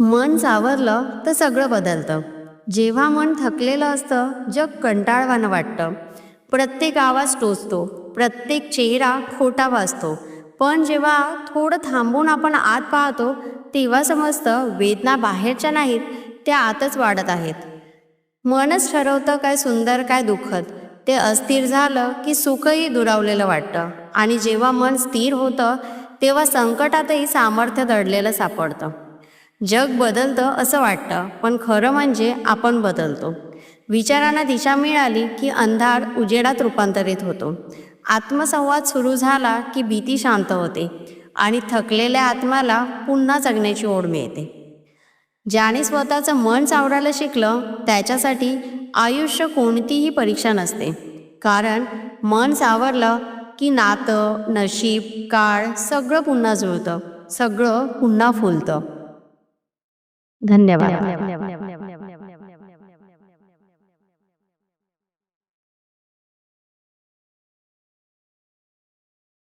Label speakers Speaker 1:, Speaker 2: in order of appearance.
Speaker 1: मन सावरलं तर सगळं बदलतं. जेव्हा मन थकलेलं असतं जग कंटाळवानं वाटतं. प्रत्येक आवाज टोचतो प्रत्येक चेहरा खोटा वाजतो. पण जेव्हा थोडं थांबून आपण आत पाहतो तेव्हा समजतं वेदना बाहेरच्या नाहीत त्या आतच वाढत आहेत. मनच ठरवतं काय सुंदर काय दुःखद. ते अस्थिर झालं की सुखही दुरावलेलं वाटतं. आणि जेव्हा मन स्थिर होतं तेव्हा संकटातही सामर्थ्य दडलेलं सापडतं. जग बदलतं असं वाटतं पण खरं म्हणजे आपण बदलतो. विचारांना दिशा मिळाली की अंधार उजेडात रूपांतरित होतो. आत्मसंवाद सुरू झाला की भीती शांत होते आणि थकलेल्या आत्म्याला पुन्हा जगण्याची ओढ मिळते. ज्याने स्वतःचं मन सावरायला शिकलं त्याच्यासाठी आयुष्य कोणतीही परीक्षा नसते. कारण मन सावरलं की नातं नशीब काळ सगळं पुन्हा जुळतं सगळं पुन्हा फुलतं. धन्यवाद.